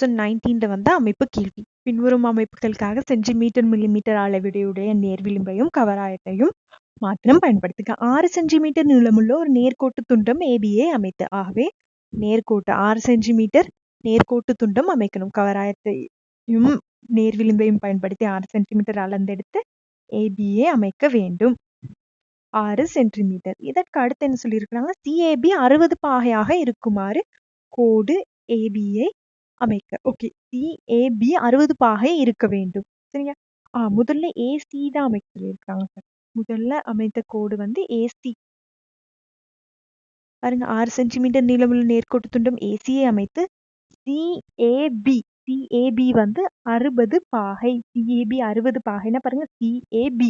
Thousand நைன்டீன்ல வந்த அமைப்பு கேள்வி. பின்வரும் அமைப்புகளுக்காக சென்டிமீட்டர் மில்லிமீட்டர் அளவிடையுடைய நேர்விளிம்பையும் கவராயத்தையும் மாத்திரம் பயன்படுத்துக. ஆறு சென்டிமீட்டர் நீளமுள்ள ஒரு நேர்கோட்டு துண்டம் ஏபியை அமைத்து. ஆகவே நேர்கோட்டு ஆறு சென்டிமீட்டர் நேர்கோட்டு துண்டம் அமைக்கணும். கவராயத்தையும் நேர்விளிம்பையும் பயன்படுத்தி ஆறு சென்டிமீட்டர் அளந்தெடுத்து ஏபிஏ அமைக்க வேண்டும். ஆறு சென்டிமீட்டர். இதற்கு அடுத்து என்ன சொல்லியிருக்கிறாங்க? சிஏபி அறுபது பாகையாக இருக்குமாறு கோடு ஏபியை அமைக்க. ஓகே சிஏபி அறுபது பாகை இருக்க வேண்டும். சரியா ஆ முதல்ல ஏசி தான் அமைக்க சொல்லியிருக்காங்க சார் முதல்ல அமைத்த கோடு வந்து ஏசி பாருங்க ஆறு சென்டிமீட்டர் நீளமுள்ள நேர்கோட்டு துண்டம் ஏசியை அமைத்து சிஏபி சிஏபி வந்து அறுபது பாகை. சிஏபி அறுபது பாகைன்னா பாருங்க சிஏபி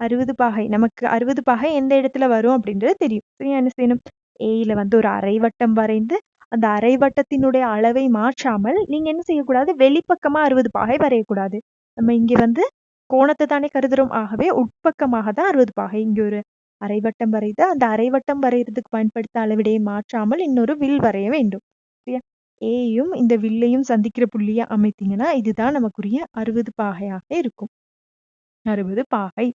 அறுபது பாகை. நமக்கு அறுபது பாகை எந்த இடத்துல வரும் அப்படின்றது தெரியும். சரியா என்ன செய்யணும்? ஏயில வந்து ஒரு அரைவட்டம் வரைந்து அந்த அரைவட்டத்தினுடைய அளவை மாற்றாமல் நீங்க என்ன செய்யக்கூடாது? வெளிப்பக்கமா அறுபது பாகை வரையக்கூடாது. நம்ம இங்க வந்து கோணத்தை தானே கருதுறோம். ஆகவே உட்பக்கமாக தான் அறுபது பாகை. இங்க ஒரு அரைவட்டம் வரைந்து அந்த அரைவட்டம் வரைகிறதுக்கு பயன்படுத்த அளவிடையை மாற்றாமல் இன்னொரு வில் வரைய வேண்டும். சரியா? ஏயும் இந்த வில்லையும் சந்திக்கிற புள்ளியை அமைத்தீங்கன்னா இதுதான் நமக்குரிய அறுபது பாகையாக இருக்கும். அறுபது பாகை.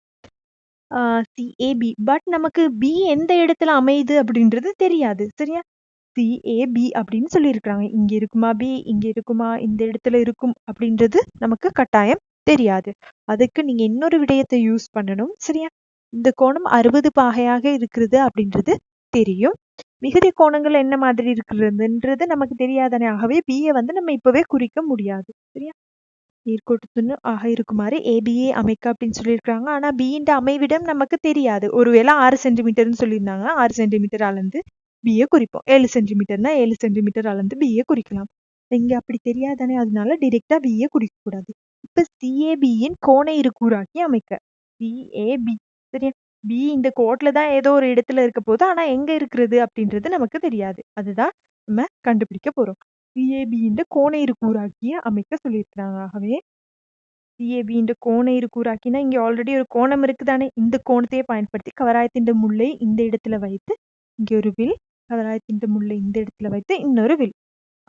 சிஏபி பட் நமக்கு பி எந்த இடத்துல அமையுது அப்படின்றது தெரியாது. சரியா? சி ஏ பி அப்படின்னு சொல்லியிருக்கிறாங்க. இங்க இருக்குமா பி இங்க இருக்குமா இந்த இடத்துல இருக்கும் அப்படின்றது நமக்கு கட்டாயம் தெரியாது. அதுக்கு நீங்க இன்னொரு விடயத்தை யூஸ் பண்ணணும். சரியா? இந்த கோணம் அறுபது பாகையாக இருக்கிறது அப்படின்றது தெரியும். மிகுதி கோணங்கள் என்ன மாதிரி இருக்கிறதுன்றது நமக்கு தெரியாதானே? ஆகவே பிஏ வந்து நம்ம இப்பவே குறிக்க முடியாது. சரியா? நேர்கோட்டுத்துன்னு ஆக இருக்குமாறு ஏபிஏ அமைக்க அப்படின்னு சொல்லியிருக்காங்க ஆனா பியின் அமைவிடம் நமக்கு தெரியாது. ஒருவேளை ஆறு சென்டிமீட்டர்னு சொல்லியிருந்தாங்க ஆறு சென்டிமீட்டர் அளந்து பிஏ குறிப்போம். ஏழு சென்டிமீட்டர்னா ஏழு சென்டிமீட்டர் அளந்து பிஏ குறிக்கலாம். இங்க அப்படி தெரியாதானே? அதனால டிரெக்டா பிஏ குறிக்க கூடாது. இப்ப சிஏபியின் கோண இருக்கூறாக்கி அமைக்க. சிஏபி சரியா? பி இந்த கோட்ல தான் ஏதோ ஒரு இடத்துல இருக்க போது ஆனா எங்க இருக்கிறது அப்படின்றது நமக்கு தெரியாது. அதுதான் நம்ம கண்டுபிடிக்க போறோம். சிஏபியின் கோண இருக்கூறாக்கிய அமைக்க சொல்லியிருக்கிறாங்க. ஆகவே சிஏபியின் கோண இருக்கூறாக்கினா இங்க ஆல்ரெடி ஒரு கோணம் இருக்குதானே? இந்த கோணத்தையே பயன்படுத்தி கவராயத்தின் முள்ளை இந்த இடத்துல வைத்து இங்க ஒரு வில் கவராயத்தின் முள்ளை இந்த இடத்துல வைத்து இன்னொரு வில்.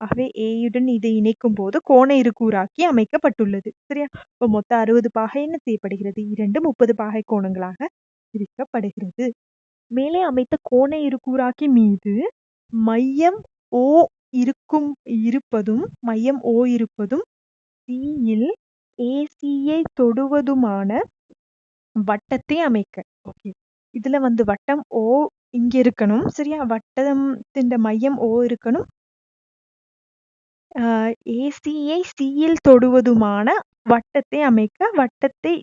ஆகவே ஏயுடன் இதை இணைக்கும் போது கோண இருக்கூறாக்கி அமைக்கப்பட்டுள்ளது. சரியா? இப்போ மொத்தம் அறுபது பாகை என்ன செய்யப்படுகிறது? இரண்டு முப்பது பாகை கோணங்களாக பிரிக்கப்படுகிறது. மேலே அமைத்த கோண இருக்கூறாக்கி மீது மையம் ஓ இருக்கும் இருப்பதும் மையம் ஓ இருப்பதும் சியில் ஏசியை தொடுவதுமான வட்டத்தை அமைக்க. ஓகே இதுல வந்து வட்டம் ஓ இங்க இருக்கணும். சரியா? வட்டத்தின் மையம் ஓ இருக்கணும். ஏசியை சியில் தொடுவதுமான வட்டத்தை அமைக்க வட்டத்தை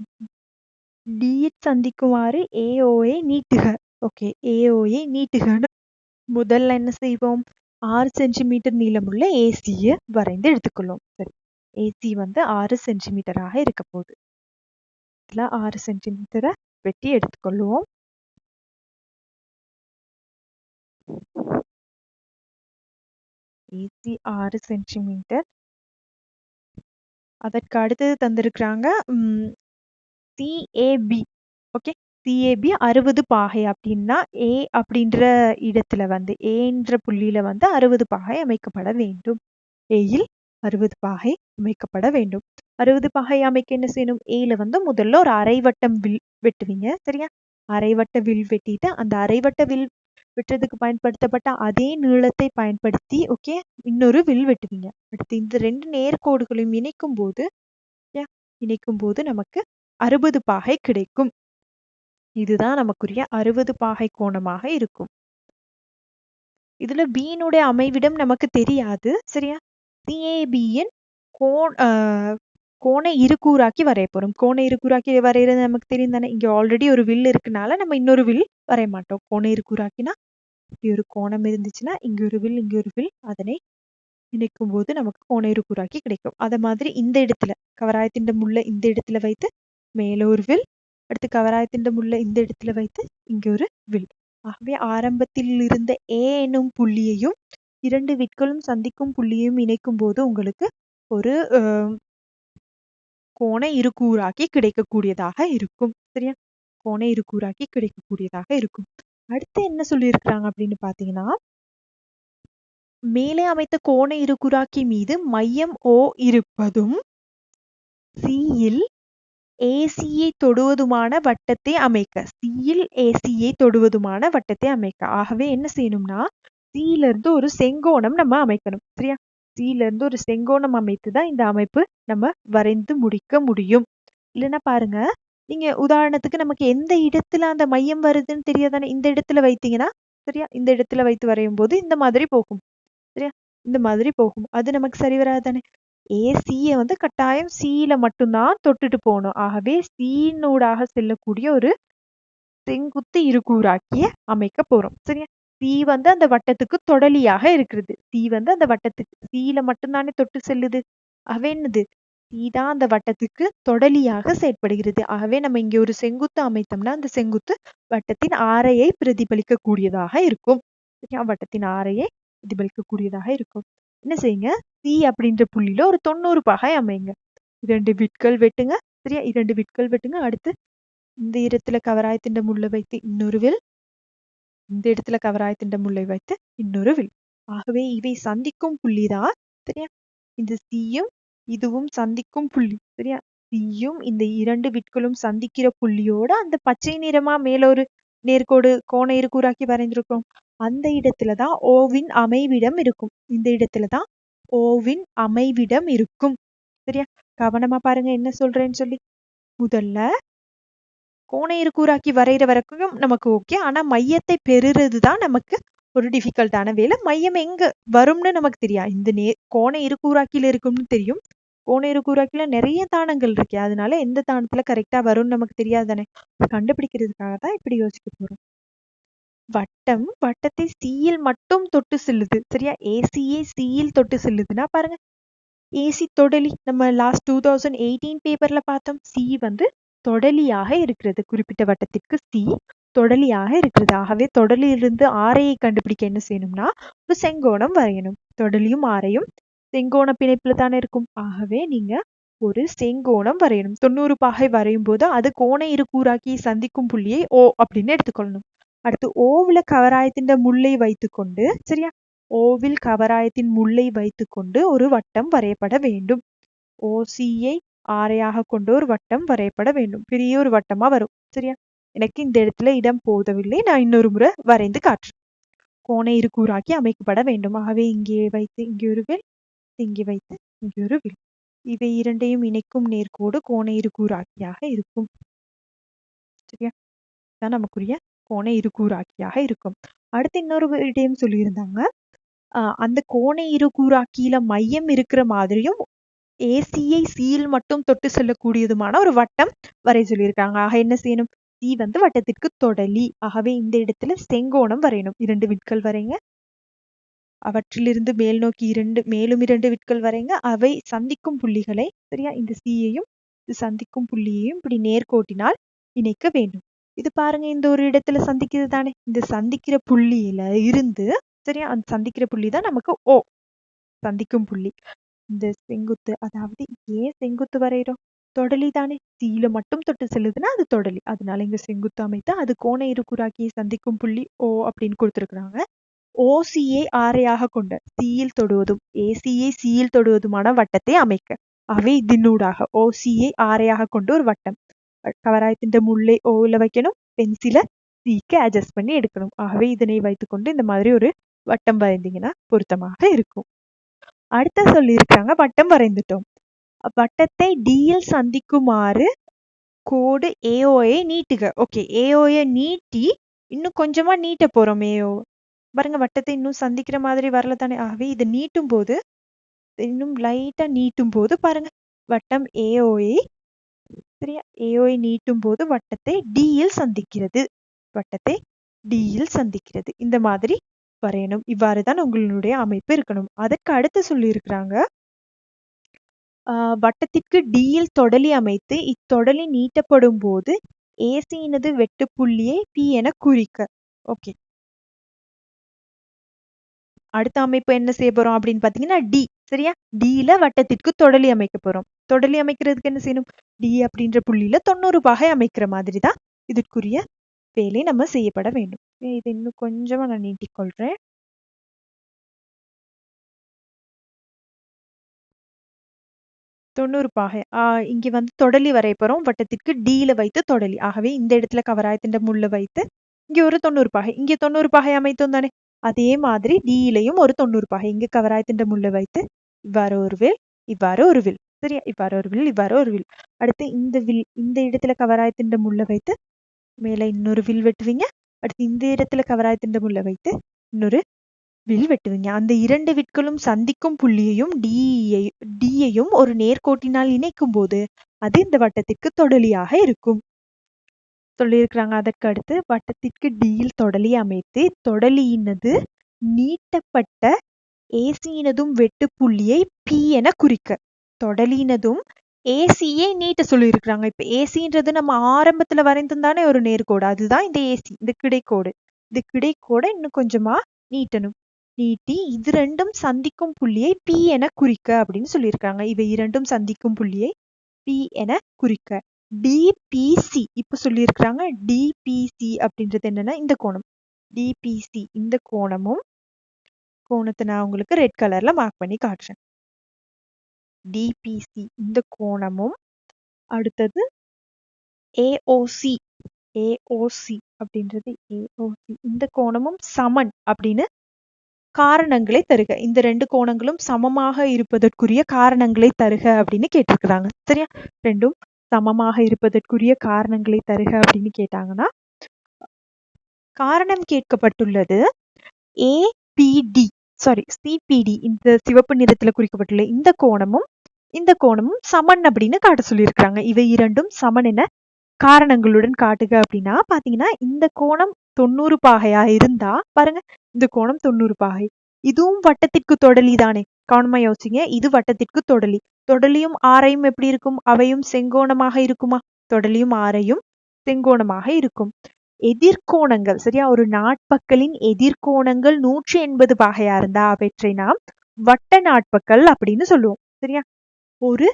டி சந்திக்குமாறு ஏஓயை நீட்டுக. ஓகே ஏஓயை நீட்டுக முதல்ல என்ன செய்வோம்? ஆறு சென்டிமீட்டர் நீளமுள்ள ஏசியை வரைந்து எடுத்துக்கொள்ளும் சரி. ஏசி வந்து ஆறு சென்டிமீட்டராக இருக்க போகுது. ஆறு சென்டிமீட்டரை வெட்டி எடுத்துக்கொள்வோம். ஏசி ஆறு சென்டிமீட்டர் அதற்கு அடுத்தது தந்திருக்கிறாங்க சிஏபி ஓகே சிஏபி அறுபது பாகை அப்படின்னா ஏ அப்படின்ற இடத்துல வந்து ஏன்ற புள்ளியில வந்து அறுபது பாகை அமைக்கப்பட வேண்டும். ஏயில் அறுபது பாகை அமைக்கப்பட வேண்டும். அறுபது பாகை அமைக்க என்ன செய்யணும்? ஏல வந்து முதல்ல ஒரு அரைவட்டம் வில் வெட்டுவீங்க சரியா? அரைவட்ட வில் வெட்டிட்டு அந்த அரைவட்ட வில் வெட்டுறதுக்கு பயன்படுத்தப்பட்ட அதே நீளத்தை பயன்படுத்தி ஓகே இன்னொரு வில் வெட்டுவீங்க. அடுத்து இந்த ரெண்டு நேர்கோடுகளையும் இணைக்கும் போது இணைக்கும் போது நமக்கு அறுபது பாகை கிடைக்கும். இதுதான் நமக்குரிய அறுபது பாகை கோணமாக இருக்கும். இதுல பீனுடைய அமைவிடம் நமக்கு தெரியாது சரியா? சிஏபியின் கோண கோண இருக்கூறாக்கி வரைய போறோம். கோண இருக்கூறாக்கி வரைகிறது நமக்கு தெரியும் தானே? இங்க ஆல்ரெடி ஒரு வில் இருக்குனால நம்ம இன்னொரு வில் வரைய மாட்டோம். கோண இருக்கூறாக்கினா இப்படி ஒரு கோணம் இருந்துச்சுன்னா இங்க ஒரு வில் இங்க ஒரு வில் அதனை இணைக்கும் போது நமக்கு கோண இருக்கூறாக்கி கிடைக்கும். அத மாதிரி இந்த இடத்துல கவராயத்தின் முள்ள இந்த இடத்துல வைத்து மேல ஒரு வில் அடுத்து கவராயத்தின் முள்ள இந்த இடத்துல வைத்து இங்க ஒரு வில். ஆகவே ஆரம்பத்தில் இருந்த ஏ எனும் புள்ளியையும் இரண்டு விட்களும் சந்திக்கும் புள்ளியையும் இணைக்கும் போது உங்களுக்கு ஒரு கோண இருக்கூறாக்கி கிடைக்கக்கூடியதாக இருக்கும். சரியா? கோண இருக்கூறாக்கி கிடைக்கக்கூடியதாக இருக்கும். அடுத்து என்ன சொல்லியிருக்கிறாங்க அப்படின்னு பாத்தீங்கன்னா மேலே அமைத்த கோண இருகுறாக்கி மீது மையம் ஓ இருப்பதும் சியில் ஏசியை தொடுவதுமான வட்டத்தை அமைக்க சியில் ஏசியை தொடுவதுமான வட்டத்தை அமைக்க. ஆகவே என்ன செய்யணும்னா சியில இருந்து ஒரு செங்கோணம் நம்ம அமைக்கணும் சரியா? சியில இருந்து ஒரு செங்கோணம் அமைத்து தான் இந்த அமைப்பு நம்ம வரைந்து முடிக்க முடியும். இல்லைன்னா பாருங்க நீங்க உதாரணத்துக்கு நமக்கு எந்த இடத்துல அந்த மையம் வருதுன்னு தெரியாதானே? இந்த இடத்துல வைத்தீங்கன்னா சரியா? இந்த இடத்துல வைத்து வரையும் போது இந்த மாதிரி போகும். சரியா? இந்த மாதிரி போகும். அது நமக்கு சரி வராதானே? ஏசிய வந்து கட்டாயம் சீல மட்டும்தான் தொட்டுட்டு போகணும். ஆகவே சீனூடாக செல்லக்கூடிய ஒரு செங்குத்து இருகூறாக்கிய அமைக்க போறோம். சரியா? சி வந்து அந்த வட்டத்துக்கு தொடலியாக இருக்கிறது. சி வந்து அந்த வட்டத்துக்கு சீல மட்டும்தானே தொட்டு செல்லுது. அவ என்னது? சி தான் அந்த வட்டத்துக்கு தொடலியாக செயற்படுகிறது. ஆகவே நம்ம இங்கே ஒரு செங்குத்து அமைத்தோம்னா அந்த செங்குத்து வட்டத்தின் ஆரையை பிரதிபலிக்க கூடியதாக இருக்கும். சரியா? வட்டத்தின் ஆரையை பிரதிபலிக்க கூடியதாக இருக்கும். என்ன செய்யுங்க? சி அப்படின்ற புள்ளியில ஒரு தொண்ணூறு பாகை அமைங்க இரண்டு விட்கள் வெட்டுங்க. சரியா? இரண்டு விட்கள் வெட்டுங்க. அடுத்து இந்த இடத்துல கவராயத்தின் முள்ள வைத்து இன்னொரு வில். இந்த இடத்துல கவராயத்தின் முல்லை வைத்து இன்னொரு வில். ஆகவே இவை சந்திக்கும் புள்ளிதான். சரியா? இந்த சியும் இதுவும் சந்திக்கும் புள்ளி. சரியா? சியும் இந்த இரண்டு விட்களும் சந்திக்கிற புள்ளியோட அந்த பச்சை நிறமா மேல ஒரு நேர்கோடு கோண இருக்கூறாக்கி வரைந்திருக்கோம். அந்த இடத்துலதான் ஓவின் அமைவிடம் இருக்கும். இந்த இடத்துலதான் ஓவின் அமைவிடம் இருக்கும். சரியா? கவனமா பாருங்க என்ன சொல்றேன்னு சொல்லி. முதல்ல கோண இருக்கூறாக்கி வரைகிற வரைக்கும் நமக்கு ஓகே ஆனா மையத்தை பெறுறது தான் நமக்கு ஒரு டிஃபிகல்ட்டான வேலை. மையம் எங்க வரும்னு நமக்கு தெரியா? இந்த நே கோண இருக்கூறாக்கியில இருக்கும்னு தெரியும். கோண கூறாக்கில நிறைய தானங்கள் இருக்கு. அதனால எந்த தானத்துல கரெக்டா வரும்னு நமக்கு தெரியாது தானே. கண்டுபிடிக்கிறதுக்காக தான் இப்படி யோசிக்க போறோம். வட்டம் வட்டத்தை சியில் மட்டும் தொட்டு செல்லுது. சரியா? ஏசியே சீயில் தொட்டு செல்லுதுன்னா பாருங்க. ஏசி தொடலி. நம்ம லாஸ்ட் டூ தௌசண்ட் எயிட்டீன் பேப்பர்ல பார்த்தோம். சி வந்து தொடலியாக இருக்கிறது. குறிப்பிட்ட வட்டத்திற்கு சி தொடலியாக இருக்கிறது. ஆகவே தொடலிலிருந்து ஆரையை கண்டுபிடிக்க என்ன செய்யணும்னா ஒரு செங்கோணம் வரையணும். தொடலியும் ஆரையும் செங்கோண பிணைப்புல தானே இருக்கும். ஆகவே நீங்க ஒரு செங்கோணம் வரையணும். தொண்ணூறு பாகை வரையும் போது அது கோண இரு கூறாக்கி சந்திக்கும் புள்ளியை ஓ அப்படின்னு எடுத்துக்கொள்ளணும். அடுத்து ஓவில் கவராயத்தின் முல்லை வைத்துக்கொண்டு சரியா? ஓவில் கவராயத்தின் முல்லை வைத்துக்கொண்டு ஒரு வட்டம் வரையப்பட வேண்டும். ஓசியை ஆரையாக கொண்டு ஒரு வட்டம் வரையப்பட வேண்டும். பெரிய ஒரு வட்டமா வரும் சரியா? எனக்கு இந்த இடத்துல இடம் போதவில்லை. நான் இன்னொரு முறை வரைந்து காட்டுறேன். கோண இருக்கூறாக்கி அமைக்கப்பட வேண்டும். ஆகவே இங்கே வைத்து இங்கே ஒரு வில் இங்கே வைத்து இங்கொரு வில் இவை இரண்டையும் இணைக்கும் நேர்கோடு கோண இருக்கூறாக்கியாக இருக்கும். சரியா? தான் நமக்குரிய கோண இருக்கூறாக்கியாக இருக்கும். அடுத்து இன்னொரு விடயம் சொல்லியிருந்தாங்க. ஆஹ் அந்த கோண இருகூராக்கியில மையம் இருக்கிற மாதிரியும் ஏசியை சீல் மட்டும் தொட்டு செல்லக்கூடியதுமான ஒரு வட்டம் வரைய சொல்லியிருக்காங்க. ஆக என்ன செய்யணும்? சி வந்து வட்டத்திற்கு தொடலி. ஆகவே இந்த இடத்துல செங்கோணம் வரையணும். இரண்டு விட்கள் வரைங்க. அவற்றிலிருந்து மேல் நோக்கி இரண்டு மேலும் இரண்டு விட்கள் வரைங்க. அவை சந்திக்கும் புள்ளிகளை சரியா? இந்த சியையும் இது சந்திக்கும் புள்ளியையும் இப்படி நேர்கோட்டினால் இணைக்க வேண்டும். இது பாருங்க இந்த ஒரு இடத்துல சந்திக்கிறது தானே. இந்த சந்திக்கிற புள்ளியில இருந்து சரியா? அந்த சந்திக்கிற புள்ளி தான் நமக்கு ஓ சந்திக்கும் புள்ளி. இந்த செங்குத்து அதாவது ஏன் செங்குத்து வரைகிறோம் தொடலி தானே. சீல மட்டும் தொட்டு செல்லுதுன்னா அது தொடலி. அதனால இங்க செங்குத்து அமைத்து அது கோண இருக்குறாக்கியை சந்திக்கும் புள்ளி ஓ அப்படின்னு கொடுத்துருக்குறாங்க. ஓசியை ஆறையாக கொண்ட சியில் தொடுவதும் ஏசியை சியில் தொடுவதுமான வட்டத்தை அமைக்க. அவை தின்னூடாக ஓசியை ஆறையாக கொண்டு ஒரு வட்டம். கவராயத்தின் முல்லை ஓல வைக்கணும் பென்சில சிக்கு அட்ஜஸ்ட் பண்ணி எடுக்கணும். ஆகவே இதனை வைத்துக்கொண்டு இந்த மாதிரி ஒரு வட்டம் வரைந்தீங்கன்னா பொருத்தமாக இருக்கும். அடுத்த சொல்லியிருக்காங்க வட்டம் வரைந்துட்டோம். வட்டத்தை டியில் சந்திக்குமாறு கோடு ஏஓயை நீட்டுக. ஓகே ஏஓயை நீட்டி இன்னும் கொஞ்சமா நீட்ட போறோம் ஏஓ பாருங்க வட்டத்தை இன்னும் சந்திக்கிற மாதிரி வரல தானே. ஆகவே இதை நீட்டும் போது இன்னும் லைட்டா நீட்டும் போது பாருங்க வட்டம் ஏஓஏ சரியா? ஏஓஐ நீட்டும் போது வட்டத்தை டியில் சந்திக்கிறது. வட்டத்தை டியில் சந்திக்கிறது. இந்த மாதிரி வரையணும். இவ்வாறு தான் உங்களுடைய அமைப்பு இருக்கணும். அதற்கு அடுத்து சொல்லியிருக்கிறாங்க வட்டத்திற்கு டியில் தொடலி அமைத்து இத்தொடலி நீட்டப்படும் போது ஏசியினது வெட்டு புள்ளியை பி என குறிக்க. ஓகே. அடுத்த அமைப்பு என்ன செய்ய போறோம் அப்படின்னு பாத்தீங்கன்னா டி சரியா? டில வட்டத்திற்கு தொடலி அமைக்க போறோம். தொடலி அமைக்கிறதுக்கு என்ன செய்யணும்? டி அப்படின்ற புள்ளியில தொண்ணூறு பகை அமைக்கிற மாதிரி தான் இதற்குரிய வேலை நம்ம செய்யப்பட வேண்டும். இது இன்னும் கொஞ்சமா நான் நீட்டிக்கொள்றேன் தொண்ணூறு பாகை. ஆஹ் இங்க வந்து தொடலி வரைய போறோம். வட்டத்திற்கு டியில வைத்து தொடலி. ஆகவே இந்த இடத்துல கவராயத்தின் முள்ள வைத்து இங்க ஒரு தொண்ணூறு பாகை. இங்க தொண்ணூறு பாகை அமைத்தோம் தானே? அதே மாதிரி டியிலையும் ஒரு தொண்ணூறு பாகை. இங்க கவராயத்தின் முள்ள வைத்து இவ்வாறு ஒரு வில் இவ்வாறு ஒரு வில். சரியா? இவ்வாறு ஒரு வில் இவ்வாறு ஒரு வில். அடுத்து இந்த வில் இந்த இடத்துல கவராயத்தின் முள்ள வைத்து மேலே இன்னொரு வில் வெட்டுவீங்க. அடுத்து இந்த இடத்துல கவராயத்தின் முள்ள வைத்து இன்னொரு வில் வெட்டுவீங்க. அந்த இரண்டு விட்களும் சந்திக்கும் புள்ளியையும் டியை டியையும் ஒரு நேர்கோட்டினால் இணைக்கும் போது அது இந்த வட்டத்திற்கு தொடலியாக இருக்கும். சொல்லியிருக்கிறாங்க. அதற்கு அடுத்து வட்டத்திற்கு டியில் தொடலி அமைத்து தொடலியினது நீட்டப்பட்ட ஏசியினதும் வெட்டு புள்ளியை பி என குறிக்க. தொடலினதும் ஏசியை நீட்ட சொல்லியிருக்கிறாங்க. இப்போ ஏசின்றது நம்ம ஆரம்பத்தில் வரைந்திருந்தானே ஒரு நேர்கோடு. அதுதான் இந்த ஏசி இந்த கிடைக்கோடு. இந்த கிடைக்கோடை இன்னும் கொஞ்சமாக நீட்டணும். நீட்டி இது ரெண்டும் சந்திக்கும் புள்ளியை பி என குறிக்க அப்படின்னு சொல்லியிருக்காங்க இவை இரண்டும் சந்திக்கும் புள்ளியை பி என குறிக்க. டிபிசி இப்ப சொல்லியிருக்கிறாங்க டிபிசி அப்படின்றது என்னன்னா இந்த கோணம். டிபிசி இந்த கோணமும் கோணத்தை நான் உங்களுக்கு ரெட் கலர்ல மார்க் பண்ணி காட்டுறேன். டிபிசி இந்த கோணமும் அடுத்தது ஏஓசி ஏஓசி அப்படின்றது ஏஓசி இந்த கோணமும் சமன் அப்படின்னு காரணங்களை தருக. இந்த ரெண்டு கோணங்களும் சமமாக இருப்பதற்குரிய காரணங்களை தருக அப்படின்னு கேட்டிருக்கிறாங்க. சரியா? ரெண்டும் சமமாக இருப்பதற்குரிய காரணங்களை தருக அப்படின்னு கேட்டாங்கன்னா காரணம் கேட்கப்பட்டுள்ளது. ஏபிடி சாரி சிபிடி இந்த சிவப்பு நிறத்துல குறிக்கப்பட்டுள்ள இந்த கோணமும் இந்த கோணமும் சமன் அப்படின்னு காட்ட சொல்லியிருக்கிறாங்க. இவை இரண்டும் சமன் என காரணங்களுடன் காட்டுக அப்படின்னா பாத்தீங்கன்னா இந்த கோணம் தொண்ணூறு பாகையா இருந்தா பாருங்க இந்த கோணம் தொண்ணூறு பாகை. இதுவும் வட்டத்திற்கு தொடலி தானே. கவனமா யோசிங்க. இது வட்டத்திற்கு தொடலி. தொடலியும் ஆரையும் எப்படி இருக்கும்? அவையும் செங்கோணமாக இருக்குமா? தொடலியும் ஆரையும் செங்கோணமாக இருக்கும். எதிர்கோணங்கள் சரியா? ஒரு நாட்பக்கலின் எதிர்கோணங்கள் நூற்றி எண்பது வகையா இருந்தா அவற்றை நாம் வட்ட நாட்பக்கல் அப்படின்னு சொல்லுவோம் சரியா? ஒரு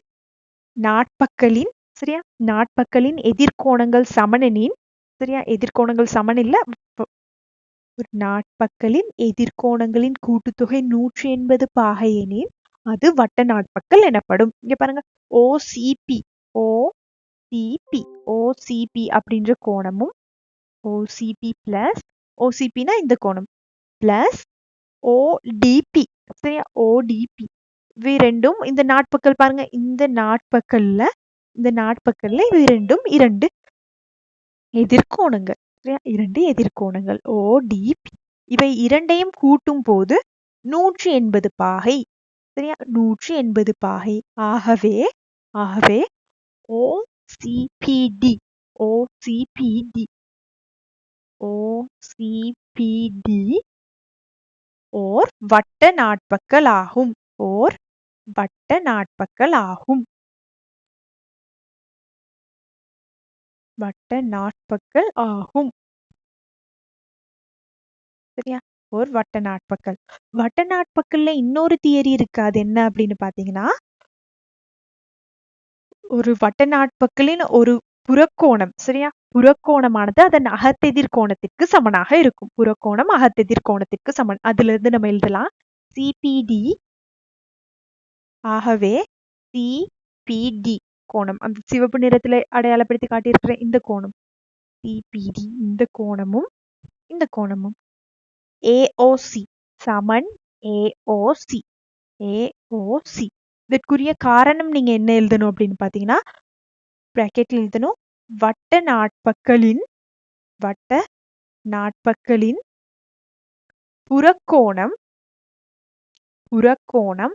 நாட்பக்கலின் சரியா? நாட்பக்கலின் எதிர்கோணங்கள் சமணனின் சரியா? எதிர்கோணங்கள் சமன் இல்ல ஒரு நாட்பக்கலின் எதிர்கோணங்களின் கூட்டுத்தொகை நூற்றி எண்பது பாகை எனில் அது வட்ட நாட்பக்கல் எனப்படும். இங்க பாருங்க. ஓசிபி ஓசிபி ஓசிபி அப்படின்ற கோணமும் ஓசிபி பிளஸ் ஓசிபினா இந்த கோணம். பிளஸ் ஓடிபி சரியா? ஓடிபி இவை ரெண்டும் இந்த நாட்பக்கல் பாருங்க. இந்த நாட்பக்கல்ல இந்த நாட்பக்கல்ல இவை ரெண்டும் இரண்டு எதிர்கோணங்கள். இரண்டு எதிர்கோணங்கள் ஓடிபி இவை இரண்டையும் கூட்டும் போது நூற்றி எண்பது பாகை. சரியா? நூற்றி எண்பது பாகை. ஆகவே ஆகவே ஓசிபிடி ஓசிபிடி ஓசிபிடி ஓர் வட்ட நாட்பக்கல் ஆகும். ஓர் வட்ட நாட்பக்கல் ஆகும். வட்ட நாட்பக்கல் ஆகும். சரியா? ஒரு வட்ட நாட்பக்கல் வட்ட நாட்பக்கல்ல இன்னொரு தியரி இருக்கு. அது என்ன அப்படின்னு பாத்தீங்கன்னா ஒரு வட்ட நாட்பக்கலின் ஒரு புறக்கோணம். சரியா? புறக்கோணமானது அதன் அகத்தெதிர் கோணத்திற்கு சமனாக இருக்கும். புறக்கோணம் அகத்தெதிர் கோணத்திற்கு சமன். அதுல இருந்து நம்ம எழுதலாம். சிபிடி ஆகவே சிபிடி கோணம். அந்த சிவப்பு நிறத்துல அடையாளப்படுத்தி காட்டியிருக்கிற இந்த கோணம். சிபிடி இந்த கோணமும் இந்த கோணமும். ஏஓசி சமன் ஏஓசி ஏஓசி இதற்குரிய காரணம் நீங்க என்ன எழுதணும் அப்படின்னு பாத்தீங்கன்னா பிராக்கெட்ல எழுதணும். வட்ட நாட்பக்களின் வட்ட நாட்பக்களின் புறக்கோணம் புறக்கோணம்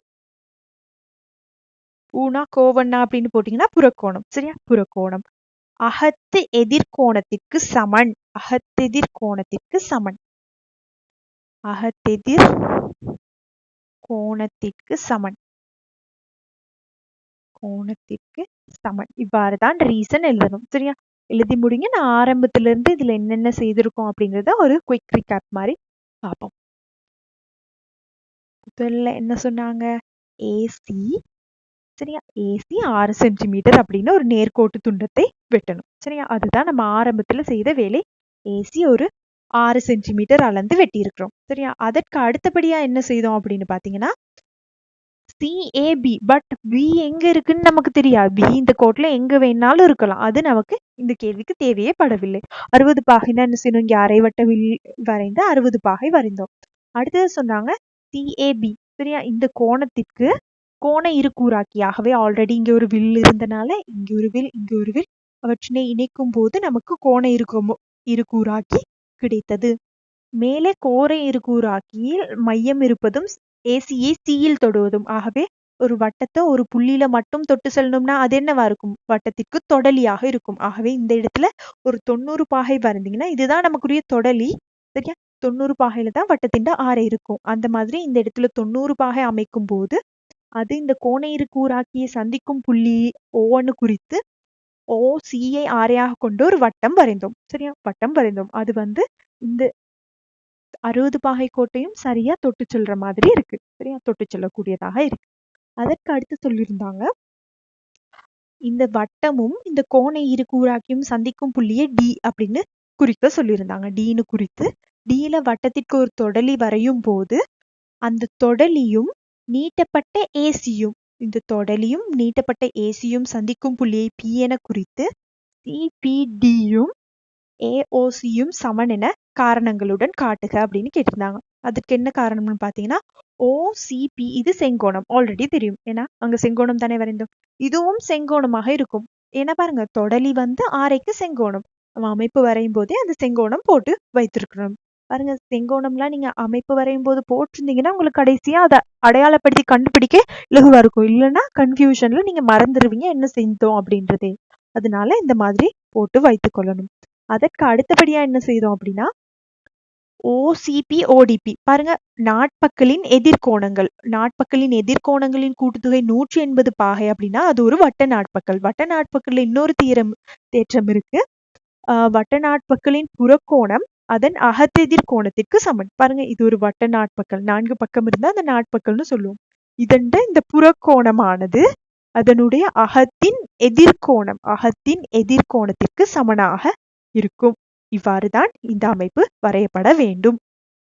ஊனா கோவண்ணா அப்படின்னு போட்டீங்கன்னா புறக்கோணம். சரியா? புறக்கோணம். அகத்து எதிர்கோணத்திற்கு சமன். அகத்தெதிர் கோணத்திற்கு சமன். அகத்தெதிர் கோணத்திற்கு சமன். கோணத்திற்கு சமன். இவ்வாறு தான் ரீசன் எழுதணும். சரியா? எழுதி முடிங்க. நான் ஆரம்பத்துல இருந்து இதுல என்னென்ன செய்திருக்கோம் அப்படிங்கறத ஒரு குயிக் recap மாதிரி பார்ப்போம். முதல்ல என்ன சொன்னாங்க? ஏசி சரியா? ஏசி ஆறு சென்டிமீட்டர் அப்படின்னு ஒரு நேர்கோட்டு துண்டத்தை வெட்டணும். சரியா? அதுதான் நம்ம ஆரம்பத்துல செய்த வேலை. ஏசி ஒரு ஆறு சென்டிமீட்டர் அளந்து வெட்டியிருக்கிறோம். சரியா? அதற்கு அடுத்தபடியா என்ன செய்தோம் அப்படின்னு பாத்தீங்கன்னா சிஏபி பட் பி எங்க இருக்குன்னு நமக்கு தெரியாது. பி இந்த கோட்ல எங்க வேணாலும் இருக்கலாம். அது நமக்கு இந்த கேள்விக்கு தேவையே படவில்லை. அறுபது பாகை என்ன செய்யணும் இங்க அரைவட்ட வில் வரைந்து அறுபது பாகை வரைந்தோம். அடுத்தது சொன்னாங்க சிஏபி சரியா? இந்த கோணத்திற்கு கோண இருக்கூறாக்கி ஆகவே ஆல்ரெடி இங்கே ஒரு வில் இருந்தனால இங்கே ஒரு வில் இங்கே ஒரு வில் அவற்றினை இணைக்கும் போது நமக்கு கோண இருக்கும் இருக்கூறாக்கி கிடைத்தது. மேலே கோரை இருக்கூறாக்கியில் மையம் இருப்பதும் ஏசியை சீயில் தொடுவதும். ஆகவே ஒரு வட்டத்தை ஒரு புள்ளியில மட்டும் தொட்டு செல்லணும்னா அது என்னவா இருக்கும்? வட்டத்திற்கு தொடலியாக இருக்கும். ஆகவே இந்த இடத்துல ஒரு தொண்ணூறு பாகை வரைந்தீங்கன்னா இதுதான் நமக்குரிய தொடலி. சரியா? தொண்ணூறு பாகையில தான் வட்டத்தின் ஆரை இருக்கும். அந்த மாதிரி இந்த இடத்துல தொண்ணூறு பாகை அமைக்கும் போது அது இந்த கோணையிரு கூராக்கியை சந்திக்கும் புள்ளி ஓன்னு குறித்து ஓ சிஐ ஆரையாக கொண்டு ஒரு வட்டம் வரைந்தோம். சரியா? வட்டம் வரைந்தோம். அது வந்து இந்த அறுபது பாகை கோட்டையும் சரியா தொட்டு செல்ற மாதிரி இருக்கு. சரியா? தொட்டு செல்லக்கூடியதாக இருக்கு. அதற்கு அடுத்து சொல்லியிருந்தாங்க இந்த வட்டமும் இந்த கோணை இரு கூறாக்கியும் சந்திக்கும் புள்ளியை டி அப்படின்னு குறிக்க சொல்லியிருந்தாங்க. டீன்னு குறித்து. டீல வட்டத்திற்கு ஒரு தொடலி வரையும் போது அந்த தொடலியும் நீட்டப்பட்ட ஏசியும் இந்த தொடலியும் நீட்டப்பட்ட ஏசியும் சந்திக்கும் புள்ளியை பி என குறித்து சிபிடியும் ஏஓசியும் சமன் என காரணங்களுடன் காட்டுக அப்படின்னு கேட்டிருந்தாங்க. அதுக்கு என்ன காரணம்னு பார்த்தீங்கன்னா ஓசிபி இது செங்கோணம். ஆல்ரெடி தெரியும். ஏன்னா அங்க செங்கோணம் தானே வரைந்தோம். இதுவும் செங்கோணமாக இருக்கும். ஏன்னா பாருங்க தொடலி வந்து ஆரைக்கு செங்கோணம். அமைப்பு வரையும் போதே அந்த செங்கோணம் போட்டு வைத்திருக்கணும். பாருங்க செங்கோணம்லாம் நீங்க அமைப்பு வரையும் போது போட்டிருந்தீங்கன்னா உங்களுக்கு கடைசியா அதை அடையாளப்படுத்தி கண்டுபிடிக்க இலகுவா இருக்கும். இல்லைன்னா கன்ஃபியூஷன்ல நீங்க மறந்துடுவீங்க என்ன செஞ்சோம் அப்படின்றதே. அதனால இந்த மாதிரி போட்டு வைத்துக் கொள்ளணும். அதற்கு அடுத்தபடியா என்ன செய்தோம் அப்படின்னா ஓசிபி ஓடிபி பாருங்க நாட்பக்களின் எதிர்கோணங்கள். நாட்பக்களின் எதிர்கோணங்களின் கூட்டுத்தொகை நூற்றி எண்பது பாகை அப்படின்னா அது ஒரு வட்ட நாட்பக்கள் வட்ட நாட்பக்கல்ல இன்னொரு தீரம் தேற்றம் இருக்கு. வட்ட நாட்பக்களின் புறக்கோணம் அதன் அகத்தெதிர் கோணத்திற்கு சமன். பாருங்க இது ஒரு வட்ட நாட்பக்கல் நான்கு பக்கம் இருந்தா அந்த நாட்பக்கல்னு சொல்லுவோம். இதண்ட இந்த புறக்கோணமானது அதனுடைய அகத்தின் எதிர்கோணம் அகத்தின் எதிர்கோணத்திற்கு சமனாக இருக்கும். இவ்வாறுதான் இந்த அமைப்பு வரையப்பட வேண்டும்.